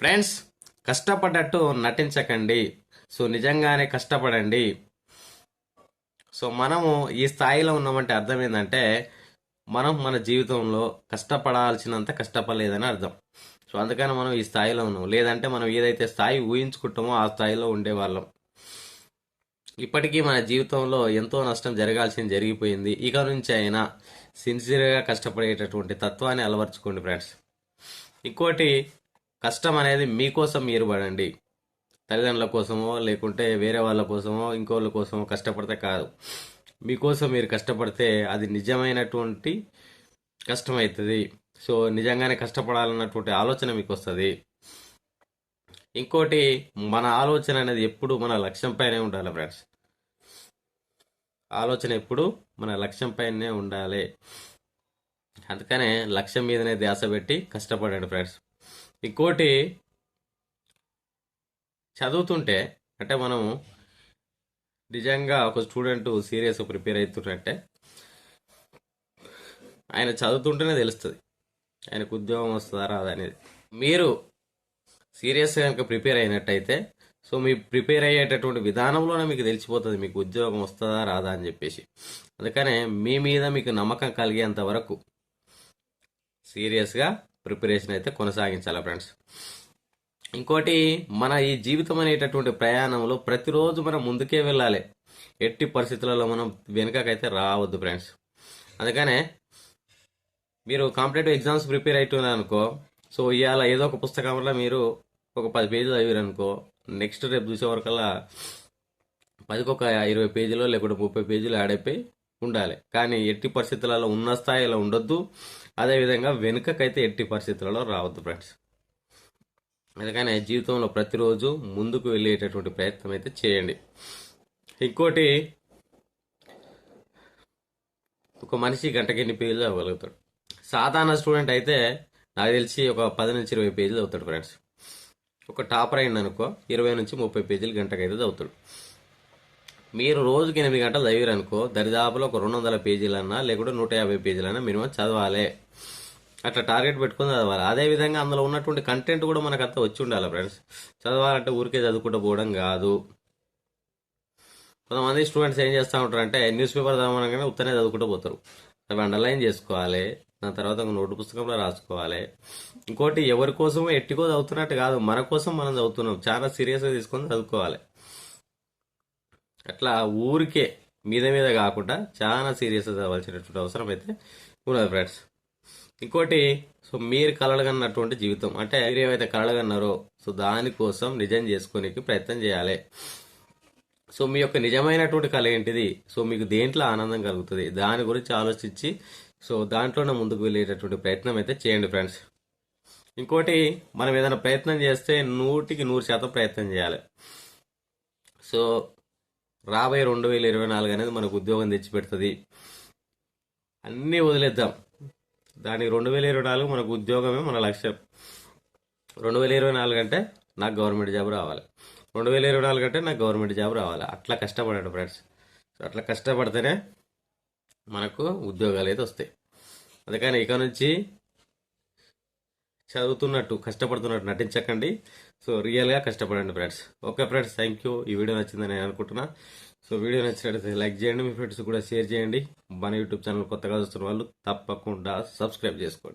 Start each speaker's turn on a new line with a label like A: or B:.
A: Friends కష్టపడ్డట్టు నటించకండి. So నిజంగానే కష్టపడండి. So మనము ఈ స్థాయిలో ఉన్నామంటే అర్థం ఏంటంటే మనం మన జీవితంలో కష్టపడాల్సినంత కష్టపడలేదని అర్థం. సో అందుకని మనం ఈ స్థాయిలో ఉన్నాం. లేదంటే మనం ఏదైతే స్థాయి ఊహించుకుంటామో ఆ స్థాయిలో ఉండేవాళ్ళం. ఇప్పటికీ మన జీవితంలో ఎంతో నష్టం జరగాల్సింది జరిగిపోయింది. ఇక నుంచి అయినా సిన్సియర్గా కష్టపడేటటువంటి తత్వాన్ని అలవర్చుకోండి ఫ్రెండ్స్. ఇంకోటి కష్టం అనేది మీకోసం మీరు పడండి తల్లిదండ్రుల కోసమో లేకుంటే వేరే వాళ్ళ కోసమో ఇంకోళ్ళ కోసమో కష్టపడితే కాదు. మీకోసం మీరు కష్టపడితే అది నిజమైనటువంటి కష్టం అవుతుంది సో నిజంగానే కష్టపడాలన్నటువంటి ఆలోచన మీకు వస్తుంది ఇంకోటి మన ఆలోచన అనేది ఎప్పుడు మన లక్ష్యం పైనే ఉండాలి ఫ్రెండ్స్. ఆలోచన ఎప్పుడు మన లక్ష్యం పైనే ఉండాలి. అందుకనే లక్ష్యం మీదనే ధ్యాస పెట్టి కష్టపడండి ఫ్రెండ్స్. ఇంకోటి చదువుతుంటే అంటే మనము నిజంగా ఒక స్టూడెంట్ సీరియస్ ప్రిపేర్ అవుతున్నట్టే ఆయన చదువుతుంటేనే తెలుస్తుంది. ఆయనకు ఉద్యోగం వస్తుందా రాదా అనేది. మీరు సీరియస్గా కనుక ప్రిపేర్ అయినట్టయితే సో మీ ప్రిపేర్ అయ్యేటటువంటి విధానంలోనే మీకు తెలిసిపోతుంది మీకు ఉద్యోగం వస్తుందా రాదా అని చెప్పేసి. అందుకనే మీ మీద మీకు నమ్మకం కలిగేంత వరకు సీరియస్గా ప్రిపరేషన్ అయితే కొనసాగించాలి ఫ్రెండ్స్? ఇంకోటి మన ఈ జీవితం అనేటటువంటి ప్రయాణంలో ప్రతిరోజు మనం ముందుకే వెళ్ళాలి. ఎట్టి పరిస్థితులలో మనం వెనుకకైతే రావద్దు ఫ్రెండ్స్. అందుకనే మీరు కాంపిటేటివ్ ఎగ్జామ్స్ ప్రిపేర్ అవుతున్నారు అనుకో సో ఇవాళ ఏదో ఒక పుస్తకంలో మీరు ఒక పది పేజీలు చదివారు అనుకో నెక్స్ట్ రేపు చూసే వరకల్లా పదికి ఒక ఇరవై పేజీలో లేకుంటే ముప్పై పేజీలు ఆడైపోయి ఉండాలి. కానీ ఎట్టి పరిస్థితులలో ఉన్న స్థాయిలో ఉండొద్దు. అదేవిధంగా వెనుకకైతే ఎట్టి పరిస్థితులలో రావద్దు ఫ్రెండ్స్. అందుకని జీవితంలో ప్రతిరోజు ముందుకు వెళ్ళేటటువంటి ప్రయత్నం అయితే చేయండి. ఇంకోటి ఒక మనిషి గంటకి ఎన్ని పేజీలు అవ్వగలుగుతాడు సాధారణ స్టూడెంట్ అయితే నాకు తెలిసి ఒక పది నుంచి ఇరవై పేజీలు చదువుతాడు ఫ్రెండ్స్. ఒక టాపర్ అయింది అనుకో ఇరవై నుంచి ముప్పై పేజీలు గంటకైతే చదువుతాడు. మీరు రోజుకి ఎనిమిది గంటలు చదివారు అనుకో దరిదాపులో ఒక రెండు వందల పేజీలన్నా లేకుంటే నూట యాభై పేజీలన్నా మినిమం చదవాలి. అట్లా టార్గెట్ పెట్టుకుని చదవాలి. అదేవిధంగా అందులో ఉన్నటువంటి కంటెంట్ కూడా మనకు అంతా వచ్చి ఉండాలి ఫ్రెండ్స్. చదవాలంటే ఊరికే చదువుకుంటూ పోవడం కాదు. కొంతమంది స్టూడెంట్స్ ఏం చేస్తూ ఉంటారు అంటే న్యూస్ పేపర్ చదవనగానే ఉత్తనే చదువుకుంటూ పోతారు. అవి అండర్లైన్ చేసుకోవాలి. దాని తర్వాత ఒక నోటు పుస్తకంలో రాసుకోవాలి. ఇంకోటి ఎవరి కోసమో ఎట్టికో చదువుతున్నట్టు కాదు. మన కోసం మనం చదువుతున్నాం. చాలా సీరియస్గా తీసుకొని చదువుకోవాలి. అట్లా ఊరికే మీద మీద కాకుండా చాలా సీరియస్గా చదవాల్సినటువంటి అవసరం అయితే ఉన్నది ఫ్రెండ్స్. ఇంకోటి సో మీరు కలగన్నటువంటి జీవితం అంటే మీరు ఏవైతే కలగన్నారో సో దానికోసం నిజం చేసుకోనికి ప్రయత్నం చేయాలి. సో మీ యొక్క నిజమైనటువంటి కళ ఏంటిది? సో మీకు దేంట్లో ఆనందం కలుగుతుంది? దాని గురించి ఆలోచించి సో దాంట్లోనే ముందుకు వెళ్ళేటటువంటి ప్రయత్నం అయితే చేయండి ఫ్రెండ్స్. ఇంకోటి మనం ఏదైనా ప్రయత్నం చేస్తే నూటికి నూరు శాతం ప్రయత్నం చేయాలి. సో రాబోయే రెండు వేల ఇరవై నాలుగు అనేది మనకు ఉద్యోగం తెచ్చిపెడుతుంది. అన్నీ వదిలేద్దాం. దానికి రెండు వేల ఇరవై నాలుగు మనకు ఉద్యోగమే మన లక్ష్యం. రెండు వేల ఇరవై నాలుగు అంటే నాకు గవర్నమెంట్ జాబ్ రావాలి. రెండు వేల ఇరవై నాలుగు అంటే నాకు గవర్నమెంట్ జాబ్ రావాలి. అట్లా కష్టపడండి ఫ్రెండ్స్. అట్లా కష్టపడితేనే మనకు ఉద్యోగాలు అయితే వస్తాయి. అందుకని ఇక నుంచి చదువుతున్నట్టు కష్టపడుతున్నట్టు నటించకండి. సో రియల్గా కష్టపడండి friends. Okay friends thank you. ఈ వీడియో నచ్చిందని నేను అనుకుంటున్నా. సో వీడియో నచ్చినట్లయితే లైక్ చేయండి మీ ఫ్రెండ్స్ కూడా షేర్ చేయండి. మన యూట్యూబ్ ఛానల్ కొత్తగా చూస్తున్న వాళ్ళు తప్పకుండా సబ్స్క్రైబ్ చేసుకోండి.